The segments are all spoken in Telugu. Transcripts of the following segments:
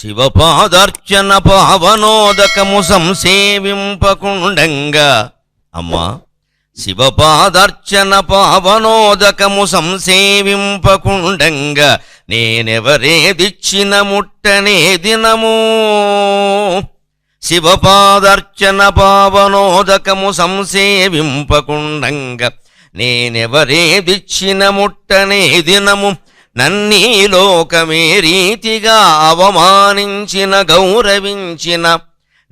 శివపాదార్చన పావనోదకము సంసేవింపకుండంగా. అమ్మా శివపాదార్చన పావనోదకము సంసేవింపకుండంగా. నేనెవరేదిచ్చిన ముట్టనే దినము? శివపాదార్చన పావనోదకము సంసేవింపకుండంగా. నేనెవరేదిచ్చిన ముట్టనే దినము? నన్నీ లోకమే రీతిగా అవమానించిన గౌరవించిన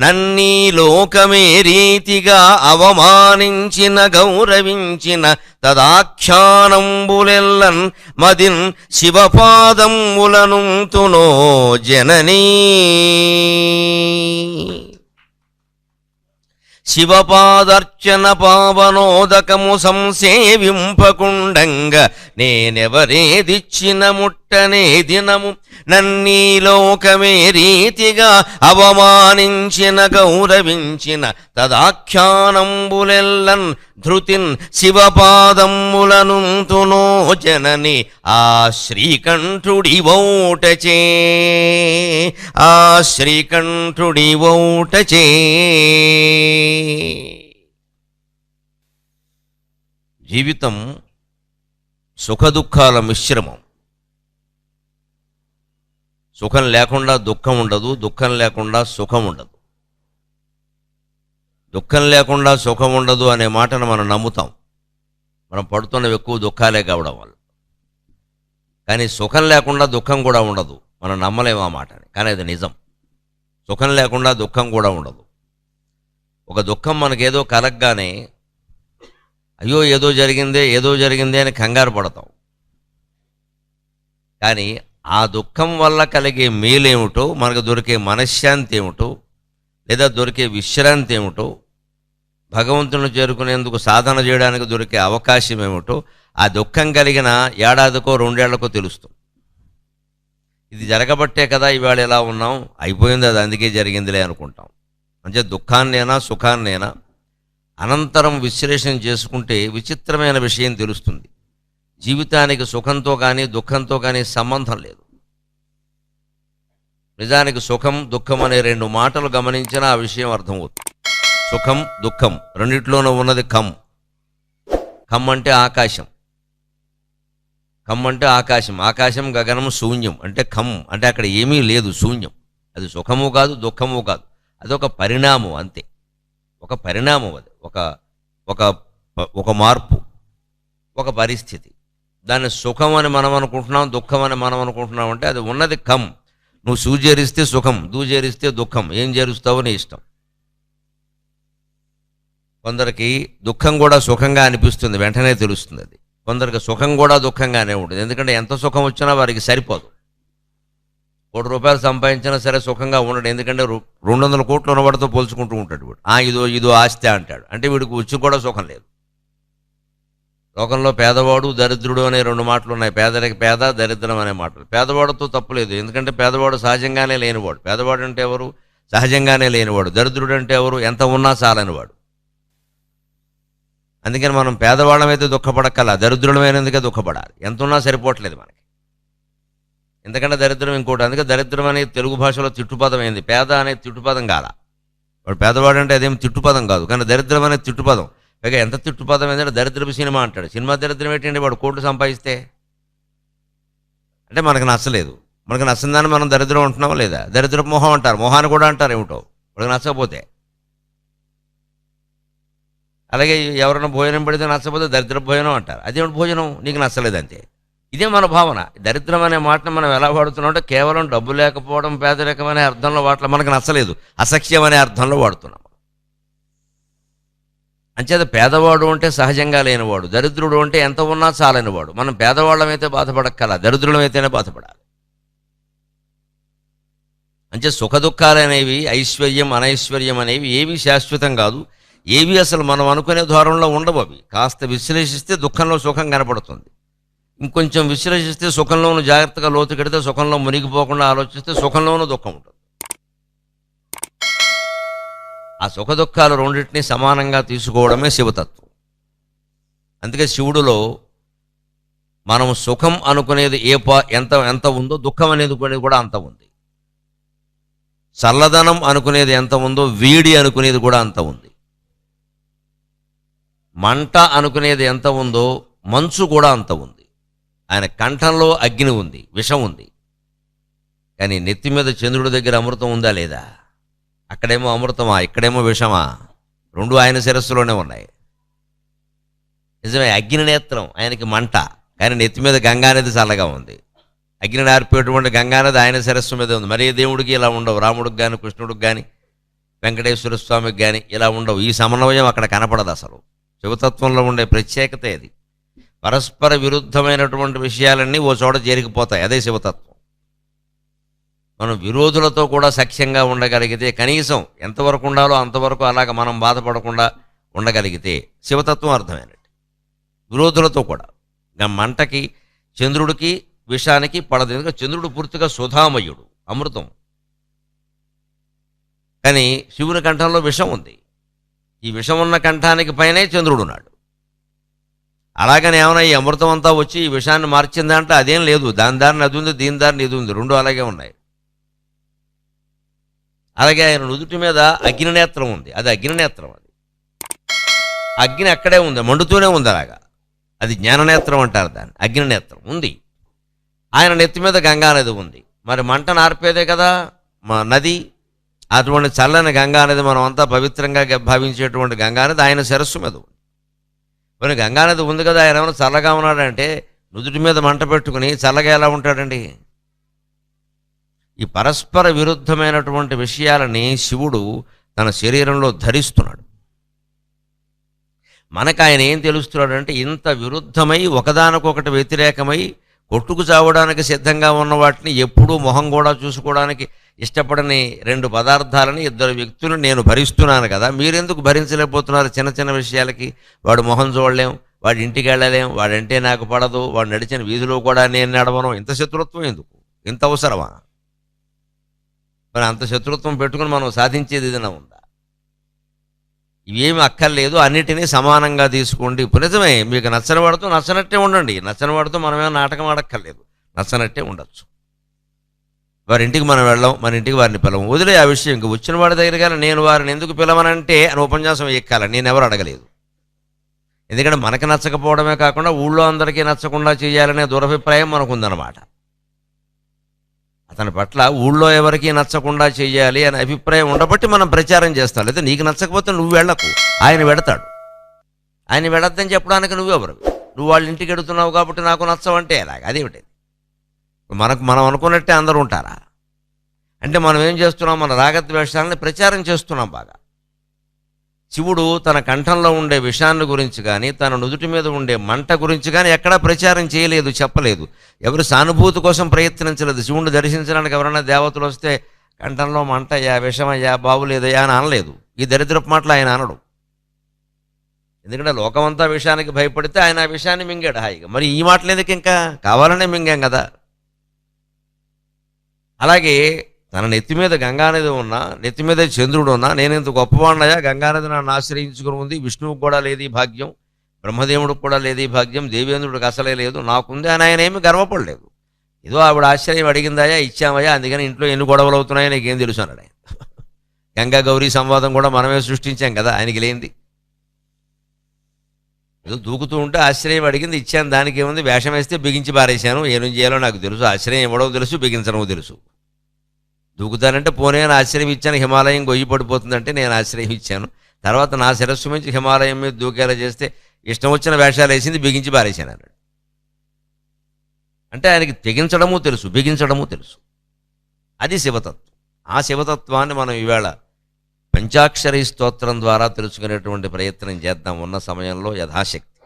నన్నీ లోకమే రీతిగా అవమానించిన గౌరవించిన తదాఖ్యానంబులెల్లన్ మదిన్ శివపాదములను తునో జననీ. శివపాదర్చన పావనోదకము సంసేవింపకుండంగా నేనెవరేదిచ్చిన ముట్టనే దినము నన్నీ లోకమే రీతిగా అవమానించిన గౌరవించిన తదాఖ్యానంబులెల్లన్ ధృతిన్ శివపాదములను తునో జనని ఆ శ్రీకంఠుడి ఓటచే ఆ శ్రీకంఠుడి ఓటచే జీవితం సుఖదుఖాల మిశ్రమం. సుఖం లేకుండా దుఃఖం ఉండదు దుఃఖం లేకుండా సుఖం ఉండదు. దుఃఖం లేకుండా సుఖం ఉండదు అనే మాటను మనం నమ్ముతాం. మనం పడుతున్నవి ఎక్కువ దుఃఖాలే కావడం వల్ల. కానీ సుఖం లేకుండా దుఃఖం కూడా ఉండదు. మనం నమ్మలేము ఆ మాటని. కానీ అది నిజం. సుఖం లేకుండా దుఃఖం కూడా ఉండదు. ఒక దుఃఖం మనకేదో కలగగానే అయ్యో ఏదో జరిగిందే ఏదో జరిగిందే అని కంగారు పడతాం. కానీ ఆ దుఃఖం వల్ల కలిగే మేలేమిటో మనకు దొరికే మనశ్శాంతి ఏమిటో లేదా దొరికే విశ్రాంతి ఏమిటో భగవంతుని చేరుకునేందుకు సాధన చేయడానికి దొరికే అవకాశం ఏమిటో ఆ దుఃఖం కలిగిన ఏడాదికో రెండేళ్ళకో తెలుస్తుంది. ఇది జరగబట్టే కదా ఇవాళ ఎలా ఉన్నాం అయిపోయింది అది అందుకే జరిగిందిలే అనుకుంటాం. అంటే దుఃఖాన్నైనా సుఖాన్నైనా? అనంతరం విశ్లేషణ చేసుకుంటే విచిత్రమైన విషయం తెలుస్తుంది. జీవితానికి సుఖంతో కానీ దుఃఖంతో కానీ సంబంధం లేదు. నిజానికి సుఖం దుఃఖం అనే రెండు మాటలు గమనించినా ఆ విషయం అర్థమవుతుంది. సుఖం దుఃఖం రెండిట్లోనూ ఉన్నది కమ్ కమ్ అంటే ఆకాశం. కమ్ అంటే ఆకాశం. ఆకాశం గగనం శూన్యం అంటే కమ్ అంటే అక్కడ ఏమీ లేదు శూన్యం. అది సుఖము కాదు దుఃఖము కాదు. అదొక పరిణామం అంతే. ఒక పరిణామం అది. ఒక ఒక ఒక మార్పు. ఒక పరిస్థితి. దాన్ని సుఖం అని మనం అనుకుంటున్నాం దుఃఖం అని మనం అనుకుంటున్నాం అంటే అది ఉన్నది కమ్ నువ్వు సూజేరిస్తే సుఖం దూజేరిస్తే దుఃఖం ఏం చేరుస్తావో నీ ఇష్టం. కొందరికి దుఃఖం కూడా సుఖంగా అనిపిస్తుంది వెంటనే తెలుస్తుంది అది. కొందరికి సుఖం కూడా దుఃఖంగానే ఉంటుంది. ఎందుకంటే ఎంత సుఖం వచ్చినా వారికి సరిపోదు. కోటి రూపాయలు సంపాదించినా సరే సుఖంగా ఉండడు. ఎందుకంటే రెండు వందల కోట్లు ఉన్నవాడితో పోల్చుకుంటూ ఉంటాడు వీడు. ఇదో ఇదో ఆస్తి అంటాడు. అంటే వీడికి వచ్చి కూడా సుఖం లేదు. లోకంలో పేదవాడు దరిద్రుడు అనే రెండు మాటలు ఉన్నాయి. పేదరికి పేద దరిద్రం అనే మాటలు. పేదవాడితో తప్పులేదు ఎందుకంటే పేదవాడు సహజంగానే లేనివాడు. పేదవాడు అంటే ఎవరు? సహజంగానే లేనివాడు. దరిద్రుడు అంటే ఎవరు? ఎంత ఉన్నా చాలనివాడు. అందుకని మనం పేదవాళ్ళమైతే దుఃఖపడక్కల దరిద్రుడమైనందుకే దుఃఖపడాలి. ఎంత ఉన్నా సరిపోవట్లేదు మనకి. ఎందుకంటే దరిద్రం ఇంకోటి. అందుకే దరిద్రం అనేది తెలుగు భాషలో తిట్టుపదం అయింది పేద అనేది తిట్టుపదం కాల. వాడు పేదవాడు అంటే అదేం తిట్టుపదం కాదు. కానీ దరిద్రం అనేది తిట్టుపదం. పైగా ఎంత తిట్టుపదం ఏంటంటే దరిద్రపు సినిమా అంటాడు. సినిమా దరిద్రం ఏంటంటే వాడు కోట్లు సంపాదిస్తే? అంటే మనకు నచ్చలేదు. మనకు నచ్చిందని మనం దరిద్రం ఉంటున్నామా లేదా? దరిద్రపు మొహం అంటారు. మొహాన్ని కూడా అంటారు ఏమిటో. వాడికి నచ్చకపోతే. అలాగే ఎవరైనా భోజనం పెడితే నచ్చకపోతే దరిద్ర భోజనం అంటారు. అదేమిటి భోజనం? నీకు నచ్చలేదు అంతే ఇదే మన భావన. దరిద్రం అనే మాటను మనం ఎలా వాడుతున్నాం అంటే కేవలం డబ్బు లేకపోవడం పేదరికం అనే అర్థంలో వాటిలో మనకు నచ్చలేదు. అసఖ్యం అనే అర్థంలో వాడుతున్నాం. అంచేత పేదవాడు అంటే సహజంగా లేనివాడు దరిద్రుడు అంటే ఎంత ఉన్నా చాలనివాడు. మనం పేదవాళ్ళమైతే బాధపడక్కల దరిద్రులమైతేనే బాధపడాలి. అంటే సుఖ దుఃఖాలు అనేవి ఐశ్వర్యం అనైశ్వర్యం అనేవి ఏవి శాశ్వతం కాదు. ఏవి అసలు మనం అనుకునే ధోరణిలో ఉండవు అవి. కాస్త విశ్లేషిస్తే దుఃఖంలో సుఖం కనపడుతుంది. ఇంకొంచెం విశ్లేషిస్తే సుఖంలోనూ జాగ్రత్తగా లోతు కడితే సుఖంలో మునిగిపోకుండా ఆలోచిస్తే సుఖంలోనూ దుఃఖం ఉంటుంది. ఆ సుఖ దుఃఖాలు రెండింటినీ సమానంగా తీసుకోవడమే శివతత్వం. అందుకే శివుడులో మనం సుఖం అనుకునేది ఏ పా ఎంత ఎంత ఉందో దుఃఖం అనేది కూడా- కూడా అంత ఉంది. చల్లదనం అనుకునేది ఎంత ఉందో వేడి అనుకునేది కూడా అంత ఉంది. మంట అనుకునేది ఎంత ఉందో మంచు కూడా అంత ఉంది. ఆయన కంఠంలో అగ్ని ఉంది విషం ఉంది. కానీ నెత్తి మీద చంద్రుడి దగ్గర అమృతం ఉందా లేదా? అక్కడేమో అమృతమా ఇక్కడేమో విషమా? రెండు ఆయన శిరస్సులోనే ఉన్నాయి. నిజమే అగ్ని నేత్రం ఆయనకి మంట కానీ నెత్తి మీద గంగా నది చల్లగా ఉంది. అగ్ని నార్పేటువంటి గంగానది ఆయన శిరస్సు మీద ఉంది. మరి దేవుడికి ఇలా ఉండవు? రాముడికి కానీ కృష్ణుడికి కానీ వెంకటేశ్వర స్వామికి కానీ ఇలా ఉండవు. ఈ సమన్వయం అక్కడ కనపడదు అసలు. శివతత్వంలో ఉండే ప్రత్యేకత ఇది పరస్పర విరుద్ధమైనటువంటి విషయాలన్నీ ఓ చోట చేరికిపోతాయి అదే శివతత్వం. మనం విరోధులతో కూడా సఖ్యంగా ఉండగలిగితే కనీసం ఎంతవరకు ఉండాలో అంతవరకు అలాగ మనం బాధపడకుండా ఉండగలిగితే శివతత్వం అర్థమైనట్టు. విరోధులతో కూడా. మంటకి చంద్రుడికి విషానికి పడదు. ఎందుకంటే చంద్రుడు పూర్తిగా సుధామయుడు అమృతం. కానీ శివుని కంఠంలో విషం ఉంది. ఈ విషం ఉన్న కంఠానికి పైనే చంద్రుడు ఉన్నాడు. అలాగని ఏమైనా ఈ అమృతం అంతా వచ్చి ఈ విషాన్ని మార్చిందంటే అదేం లేదు. దాని దారిని అది ఉంది దీని దారిని ఇది ఉంది. రెండు అలాగే ఉన్నాయి. అలాగే ఆయన నుదుటి మీద అగ్నినేత్రం ఉంది. అది అగ్నినేత్రం అది. అగ్ని అక్కడే ఉంది మండుతూనే ఉంది అలాగా. అది జ్ఞాననేత్రం అంటారు దాన్ని అగ్నినేత్రం ఉంది. ఆయన నెత్తి మీద గంగా నది ఉంది. మరి మంట నార్పేదే కదా మా నది. అటువంటి చల్లని గంగా నది మనం అంతా పవిత్రంగా గ- భావించేటువంటి గంగా నది ఆయన శిరస్సు మీద ఉంది. మరి గంగా నది ఉంది కదా ఆయన ఏమైనా చల్లగా ఉన్నాడంటే నుదుటి మీద మంట పెట్టుకుని చల్లగా ఎలా ఉంటాడండి? ఈ పరస్పర విరుద్ధమైనటువంటి విషయాలని శివుడు తన శరీరంలో ధరిస్తున్నాడు. మనకు ఆయన ఏం తెలుస్తున్నాడంటే ఇంత విరుద్ధమై ఒకదానికొకటి వ్యతిరేకమై కొట్టుకు చావడానికి సిద్ధంగా ఉన్న వాటిని ఎప్పుడూ మొహం కూడా చూసుకోవడానికి ఇష్టపడని రెండు పదార్థాలని ఇద్దరు వ్యక్తులు నేను భరిస్తున్నాను కదా మీరెందుకు భరించలేకపోతున్నారు చిన్న చిన్న విషయాలకి? వాడు మొహం చూడలేం వాడి ఇంటికి వెళ్ళలేం వాడంటే నాకు పడదు వాడు నడిచిన వీధిలో కూడా నేను నడవను. ఇంత శత్రుత్వం ఎందుకు? ఇంత అవసరమా? మరి అంత శత్రుత్వం పెట్టుకుని మనం సాధించేది ఏదైనా ఉందా? ఇవేమి అక్కర్లేదు అన్నిటినీ సమానంగా తీసుకోండి. ఇప్పుడు నిజమే మీకు నచ్చని వాడితో నచ్చనట్టే ఉండండి. నచ్చని వాడితో మనమేమో నాటకం ఆడక్కర్లేదు. నచ్చనట్టే ఉండొచ్చు. వారి ఇంటికి మనం వెళ్ళాం మన ఇంటికి వారిని పిలవం. వదిలే ఆ విషయం. ఇంక వచ్చిన వాడి దగ్గర కానీ నేను వారిని ఎందుకు పిలవనంటే అని ఉపన్యాసం ఎక్కాల. నేను ఎవరు అడగలేదు. ఎందుకంటే మనకి నచ్చకపోవడమే కాకుండా ఊళ్ళో అందరికీ నచ్చకుండా చేయాలనే దురభిప్రాయం మనకు ఉందన్నమాట అతని పట్ల ఊళ్ళో ఎవరికీ నచ్చకుండా చేయాలి అనే అభిప్రాయం ఉండబట్టి మనం ప్రచారం చేస్తాం. లేదా నీకు నచ్చకపోతే నువ్వు వెళ్ళకు. ఆయన పెడతాడు ఆయన పెడద్దని చెప్పడానికి నువ్వెవరు? నువ్వు వాళ్ళ ఇంటికి ఎడుతున్నావు కాబట్టి నాకు నచ్చవంటే ఎలాగ? అదేమిటి? మనకు మనం అనుకున్నట్టే అందరూ ఉంటారా? అంటే మనం ఏం చేస్తున్నాం? మన రాగద్వేషాలని ప్రచారం చేస్తున్నాం బాగా. శివుడు తన కంఠంలో ఉండే విషాన్ని గురించి కానీ తన నుదుటి మీద ఉండే మంట గురించి కానీ ఎక్కడా ప్రచారం చేయలేదు చెప్పలేదు. ఎవరు సానుభూతి కోసం ప్రయత్నించలేదు. శివుడిని దర్శించడానికి ఎవరైనా దేవతలు వస్తే కంఠంలో మంట అయ్యా విషమయ్యా బాగులేదయ్యా అని అనలేదు. ఈ దరిద్రపు మాటలు ఆయన అనడు. ఎందుకంటే లోకమంతా విషయానికి భయపడితే ఆయన ఆ విషయాన్ని మింగాడు హాయిగా. మరి ఈ మాటలు ఎందుకు ఇంకా కావాలనే మింగాం కదా. అలాగే తన నెత్తి మీద గంగానది ఉన్నా నెత్తి మీద చంద్రుడు ఉన్నా నేను ఇంత గొప్పవాణ్ణయా గంగానది నన్ను ఆశ్రయించుకుని ఉంది. విష్ణువుకు కూడా లేదు ఈ భాగ్యం. బ్రహ్మదేవుడికి కూడా లేదు ఈ భాగ్యం. దేవేంద్రుడికి అసలే లేదు. నాకుంది. అని ఆయన ఏమీ గర్వపడలేదు. ఏదో ఆవిడ ఆశ్చర్యం అడిగిందాయా ఇచ్చామయ్యా. అందుకని ఇంట్లో ఎన్ని గొడవలు అవుతున్నాయో నీకేం తెలుసు అన్నాడు ఆయన. గంగా గౌరీ సంవాదం కూడా మనమే సృష్టించాం కదా ఆయనకి లేనిది. ఏదో దూకుతూ ఉంటే ఆశ్రయం అడిగింది ఇచ్చాను. దానికి ఏముంది? వేషం వేస్తే బిగించి పారేశాను. ఏం చేయాలో నాకు తెలుసు. ఆశ్రయం ఇవ్వడం తెలుసు బిగించడం తెలుసు. దూకుతానంటే పోనీ అని ఆశ్రయం ఇచ్చాను హిమాలయం గొయ్యి పడిపోతుందంటే నేను ఆశ్రయం ఇచ్చాను తర్వాత నా శిరస్సు నుంచి హిమాలయం మీద దూకేలా చేస్తే ఇష్టం వచ్చిన వేషాలు వేసింది బిగించి పారేశాను అన్నాడు. అంటే ఆయనకి తెగించడము తెలుసు బిగించడము తెలుసు. అది శివతత్వం. ఆ శివతత్వాన్ని మనం ఈవేళ పంచాక్షరి స్తోత్రం ద్వారా తెలుసుకునేటువంటి ప్రయత్నం చేద్దాం ఉన్న సమయంలో యథాశక్తి.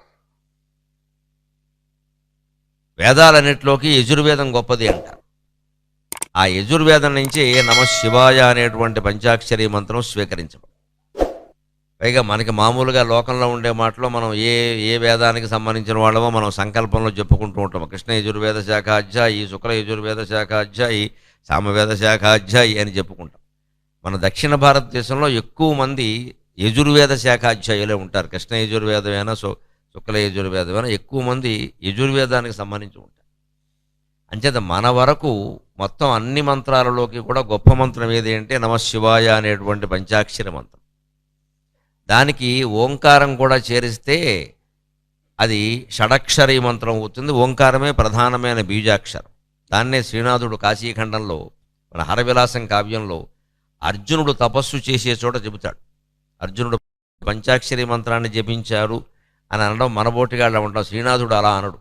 వేదాలన్నిటిలోకి యజుర్వేదం గొప్పది అంటారు. ఆ యజుర్వేదం నుంచి నమ శివాయ అనేటువంటి పంచాక్షరి మంత్రం స్వీకరించబడి. పైగా మనకి మామూలుగా లోకంలో ఉండే మాటలో మనం ఏ ఏ వేదానికి సంబంధించిన వాళ్ళమో మనం సంకల్పంలో చెప్పుకుంటూ ఉంటాం. కృష్ణ యజుర్వేద శాఖ అధ్యాయి శుక్ల యజుర్వేద శాఖ అధ్యాయి సామవేద శాఖ అధ్యాయి అని చెప్పుకుంటాం. మన దక్షిణ భారతదేశంలో ఎక్కువ మంది యజుర్వేద శాఖ అధ్యాయులే ఉంటారు. కృష్ణ యజుర్వేదమైనా శుక్ల యజుర్వేదమైనా ఎక్కువ మంది యజుర్వేదానికి సంబంధించి ఉంటారు. అంచేత మన వరకు మొత్తం అన్ని మంత్రాలలోకి కూడా గొప్ప మంత్రం ఏది అంటే నమశివాయ అనేటువంటి పంచాక్షరి మంత్రం. దానికి ఓంకారం కూడా చేరిస్తే అది షడక్షరీ మంత్రం అవుతుంది. ఓంకారమే ప్రధానమైన బీజాక్షరం. దాన్నే శ్రీనాథుడు కాశీఖండంలో మన హరవిలాసం కావ్యంలో అర్జునుడు తపస్సు చేసే చోట చెబుతాడు. అర్జునుడు పంచాక్షరి మంత్రాన్ని జపించారు అని అనడం మనబోటిగా అలా ఉంటాం శ్రీనాథుడు అలా అనడు.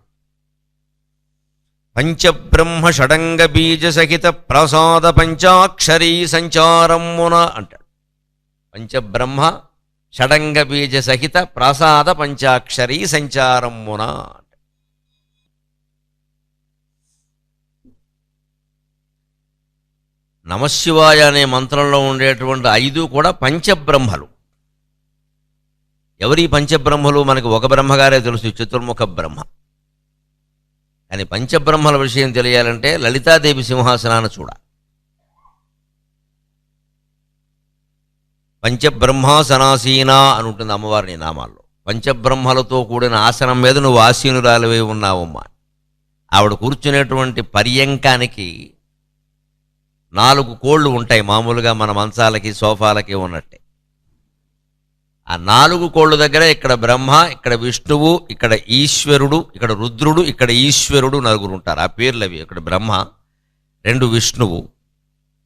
పంచబ్రహ్మ షడంగ బీజ సహిత ప్రసాద పంచాక్షరీ సంచారమున అంటాడు. పంచబ్రహ్మ షడంగ బీజ సహిత ప్రసాద పంచాక్షరీ సంచారమున నమశివాయ అనే మంత్రంలో ఉండేటువంటి ఐదు కూడా పంచబ్రహ్మలు. ఎవరి పంచబ్రహ్మలు? మనకు ఒక బ్రహ్మగారే తెలుసు చతుర్ముఖ బ్రహ్మ. కానీ పంచబ్రహ్మల విషయం తెలియాలంటే లలితాదేవి సింహాసనాన్ని చూడ. పంచబ్రహ్మాసనాసీనా అని ఉంటుంది అమ్మవారిని నామాల్లో. పంచబ్రహ్మలతో కూడిన ఆసనం మీద నువ్వు ఆసీనురాలివై ఉన్నావమ్మా. ఆవిడ కూర్చునేటువంటి పర్యంకానికి నాలుగు కోళ్ళు ఉంటాయి. మామూలుగా మన మంచాలకి సోఫాలకి ఉన్నట్టే. ఆ నాలుగు కోళ్ళ దగ్గర ఇక్కడ బ్రహ్మ ఇక్కడ విష్ణువు ఇక్కడ ఈశ్వరుడు ఇక్కడ రుద్రుడు ఇక్కడ ఈశ్వరుడు నలుగురు ఉంటారు. ఆ పేర్లు అవి. ఇక్కడ బ్రహ్మ రెండు విష్ణువు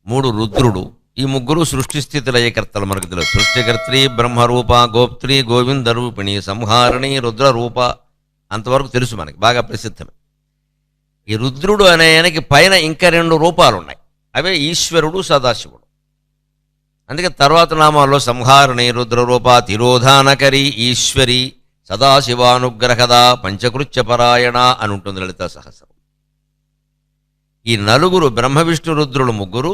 మూడు రుద్రుడు. ఈ ముగ్గురు సృష్టి స్థితి లయకర్తలు మనకు తెలుసు. సృష్టికర్త్రి బ్రహ్మరూప గోప్త్రి గోవింద రూపిణి సంహారిణి రుద్ర రూప అంతవరకు తెలుసు మనకి. బాగా ప్రసిద్ధమే. ఈ రుద్రుడు అనే ఆయనకి పైన ఇంకా రెండు రూపాలు ఉన్నాయి అవే ఈశ్వరుడు సదాశివుడు. అందుకే తర్వాత నామాల్లో సంహారణి రుద్రరూప తిరోధానకరి ఈశ్వరి సదాశివానుగ్రహద పంచకృత్యపరాయణ అని ఉంటుంది లలిత సహస్రం. ఈ నలుగురు బ్రహ్మ విష్ణు రుద్రులు ముగ్గురు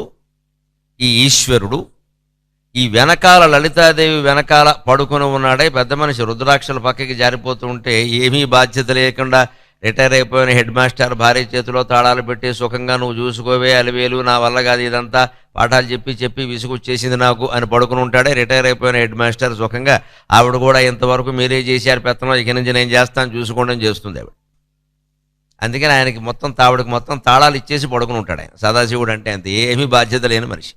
ఈ ఈశ్వరుడు ఈ వెనకాల లలితాదేవి వెనకాల పడుకుని ఉన్నాడే పెద్ద మనిషి రుద్రాక్షల పక్కకి జారిపోతూ ఉంటే ఏమీ బాధ్యత లేకుండా రిటైర్ అయిపోయిన హెడ్ మాస్టర్ భార్య చేతిలో తాళాలు పెట్టి సుఖంగా నువ్వు చూసుకోవే అలివేలు నా వల్ల కాదు ఇదంతా పాఠాలు చెప్పి చెప్పి విసుగొచ్చేసింది నాకు అని పడుకుని ఉంటాడే రిటైర్ అయిపోయిన హెడ్ మాస్టర్ సుఖంగా. ఆవిడ కూడా ఇంతవరకు మీరే చేశారు పెత్తనం ఇక నుంచి నేను చేస్తాను చూసుకోవడం చేస్తుంది ఆవిడ. అందుకని ఆయనకి మొత్తం తావిడికి మొత్తం తాళాలు ఇచ్చేసి పడుకుని ఉంటాడు ఆయన. సదాశివుడు అంటే అంత ఏమీ బాధ్యత లేని మనిషి.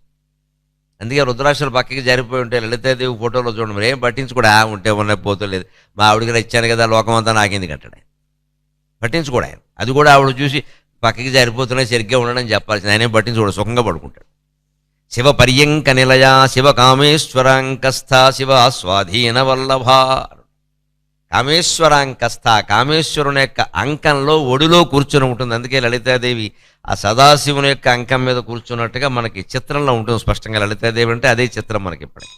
అందుకే రుద్రాక్షలు పక్కకి జరిపోయి ఉంటే లలితాదేవి ఫోటోలో చూడండి మరి ఏం పట్టించుకోడు. ఆ ఉంటే ఉన్నాయి పోతలేదు. మా ఆవిడకి ఇచ్చాను కదా లోకమంతా నాకింది కట్టాడు పట్టించుకోడు ఆయన. అది కూడా ఆవిడ చూసి పక్కకి జారిపోతున్నాయి సరిగ్గా ఉండడం చెప్పాల్సింది. ఆయనే పట్టించుకోడు సుఖంగా పడుకుంటాడు. శివ పర్యంక నిలయ శివ కామేశ్వరాంకస్థ శివ స్వాధీన వల్లభ. కామేశ్వరాంకస్థ కామేశ్వరుని యొక్క అంకంలో ఒడిలో కూర్చొని ఉంటుంది. అందుకే లలితాదేవి ఆ సదాశివుని యొక్క అంకం మీద కూర్చున్నట్టుగా మనకి చిత్రంలో ఉంటుంది స్పష్టంగా. లలితాదేవి అంటే అదే చిత్రం మనకి ఇప్పటికి.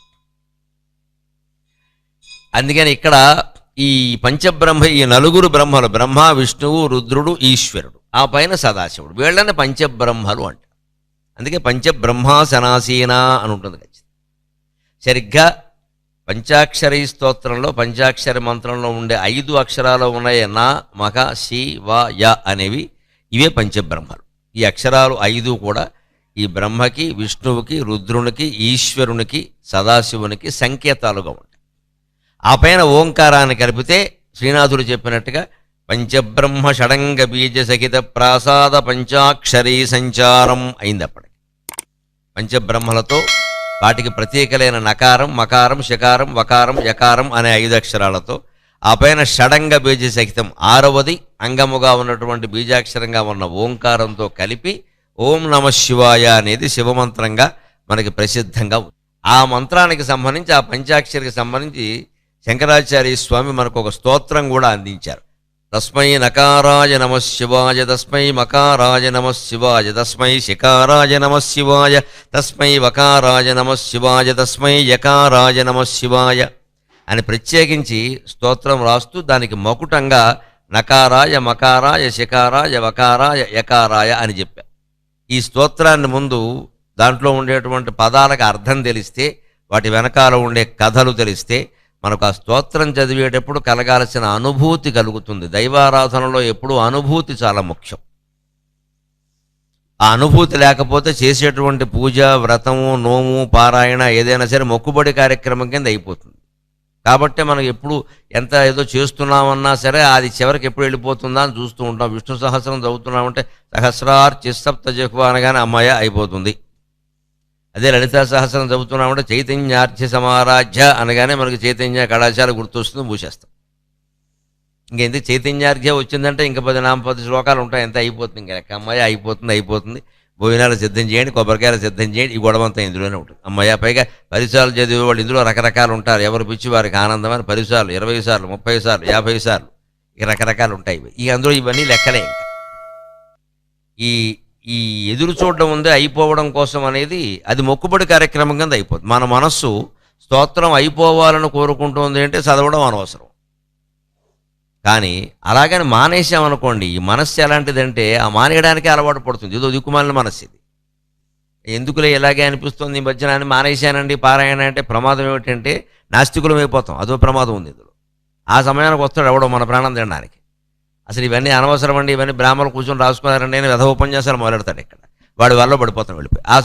అందుకని ఇక్కడ ఈ పంచబ్రహ్మ ఈ నలుగురు బ్రహ్మలు బ్రహ్మ విష్ణువు రుద్రుడు ఈశ్వరుడు. ఆ పైన సదాశివుడు. వీళ్ళని పంచబ్రహ్మలు అంట. అందుకే పంచబ్రహ్మాసనాసీన అని ఉంటుంది ఖచ్చితంగా. సరిగ్గా పంచాక్షరీ స్తోత్రంలో పంచాక్షర మంత్రంలో ఉండే ఐదు అక్షరాలు ఉన్నాయి. నా మక శి వ య అనేవి ఇవే పంచబ్రహ్మలు. ఈ అక్షరాలు ఐదు కూడా ఈ బ్రహ్మకి విష్ణువుకి రుద్రునికి ఈశ్వరునికి సదాశివునికి సంకేతాలుగా ఉంటాయి. ఆ పైన ఓంకారాన్ని కలిపితే శ్రీనాథుడు చెప్పినట్టుగా పంచబ్రహ్మ షడంగ బీజ సహిత ప్రాసాద పంచాక్షరీ సంచారం అయింది అప్పటికి పంచబ్రహ్మలతో వాటికి ప్రత్యేకమైన నకారం మకారం శకారం వకారం యకారం అనే ఐదు అక్షరాలతో ఆ పైన షడంగ బీజ సహితం ఆరవది అంగముగా ఉన్నటువంటి బీజాక్షరంగా ఉన్న ఓంకారంతో కలిపి ఓం నమ శివాయ అనేది శివమంత్రంగా మనకి ప్రసిద్ధంగా ఆ మంత్రానికి సంబంధించి ఆ పంచాక్షరికి సంబంధించి శంకరాచార్య స్వామి మనకు ఒక స్తోత్రం కూడా అందించారు. తస్మై నకారాయ నమ శివాయ తస్మై మకారాయ నమ శివాయ తస్మై శికారాయ నమ శివాయ తస్మై వకారాయ నమ శివాయ తస్మై యకారాయ నమ శివాయ అని ప్రత్యేకించి స్తోత్రం రాస్తూ దానికి మకుటంగా నకారాయ మకారాయ శికారాయ వకారాయ యకారాయ అని చెప్పారు. ఈ స్తోత్రాన్ని ముందు దాంట్లో ఉండేటువంటి పదాలకు అర్థం తెలిస్తే వాటి వెనకాల ఉండే కథలు తెలిస్తే మనకు ఆ స్తోత్రం చదివేటప్పుడు కలగాల్సిన అనుభూతి కలుగుతుంది. దైవారాధనలో ఎప్పుడూ అనుభూతి చాలా ముఖ్యం. ఆ అనుభూతి లేకపోతే చేసేటువంటి పూజ వ్రతము నోము పారాయణ ఏదైనా సరే మొక్కుబడి కార్యక్రమం కింద అయిపోతుంది. కాబట్టి మనం ఎప్పుడు ఎంత ఏదో చేస్తున్నామన్నా సరే అది చివరికి ఎప్పుడు వెళ్ళిపోతుందా అని చూస్తూ ఉంటాం. విష్ణు సహస్రం చదువుతున్నామంటే సహస్రార్ చిస్సప్త జహ్వ అనగానే అమ్మాయ అయిపోతుంది. అదే లలితా సహస్రం చదువుతున్నామంటే చైతన్యార్ధ్య సమారాధ్య అనగానే మనకి చైతన్య కళాశాల గుర్తొస్తుంది పూసేస్తాం ఇంకేంటి చైతన్యార్ఘ్య వచ్చిందంటే ఇంకా పది నామ పది శ్లోకాలు ఉంటాయి ఎంత అయిపోతుంది? ఇంకా లెక్క అమ్మాయి అయిపోతుంది అయిపోతుంది. భోజనాలు సిద్ధం చేయండి కొబ్బరికాయలు సిద్ధం చేయండి ఈ గొడవంతా ఇందులోనే ఉంటుంది. అమ్మాయి పైగా పరిసరాలు చదివే వాళ్ళు ఇందులో రకరకాలు ఉంటారు. ఎవరు పిచ్చి వారికి ఆనందమైన పరిసరాలు ఇరవై సార్లు ముప్పై సార్లు యాభై సార్లు ఇక రకరకాలు ఉంటాయి ఇక అందులో ఇవన్నీ లెక్కలే ఇంకా. ఈ ఈ ఎదురు చూడడం ఉంది అయిపోవడం కోసం అనేది అది మొక్కుబడి కార్యక్రమం కింద అయిపోతుంది. మన మనస్సు స్తోత్రం అయిపోవాలని కోరుకుంటుంది అంటే చదవడం అనవసరం. కానీ అలాగని మానేసామనుకోండి ఈ మనస్సు ఎలాంటిదంటే ఆ మానేయడానికే అలవాటు పడుతుంది. ఏదో దిక్కుమాలిన మనస్సు ఇది. ఎందుకులే ఇలాగే అనిపిస్తుంది ఈ మధ్యన అని మానేశానండి పారాయణ అంటే ప్రమాదం ఏమిటంటే నాస్తికులం అయిపోతాం. అదో ప్రమాదం ఉంది ఇందులో. ఆ సమయానికి వస్తాడు ఎవడో మన ప్రాణం తినడానికి. అసలు ఇవన్నీ అనవసరం అండి ఇవన్నీ బ్రాహ్మణులు కూర్చొని రాసుకున్నారండి నేను వ్యధ ఉపన్యాసాలు మొదలెడతాడు ఇక్కడ. వాడి వల్ల పడిపోతాం వెళ్ళిపోయి. ఆ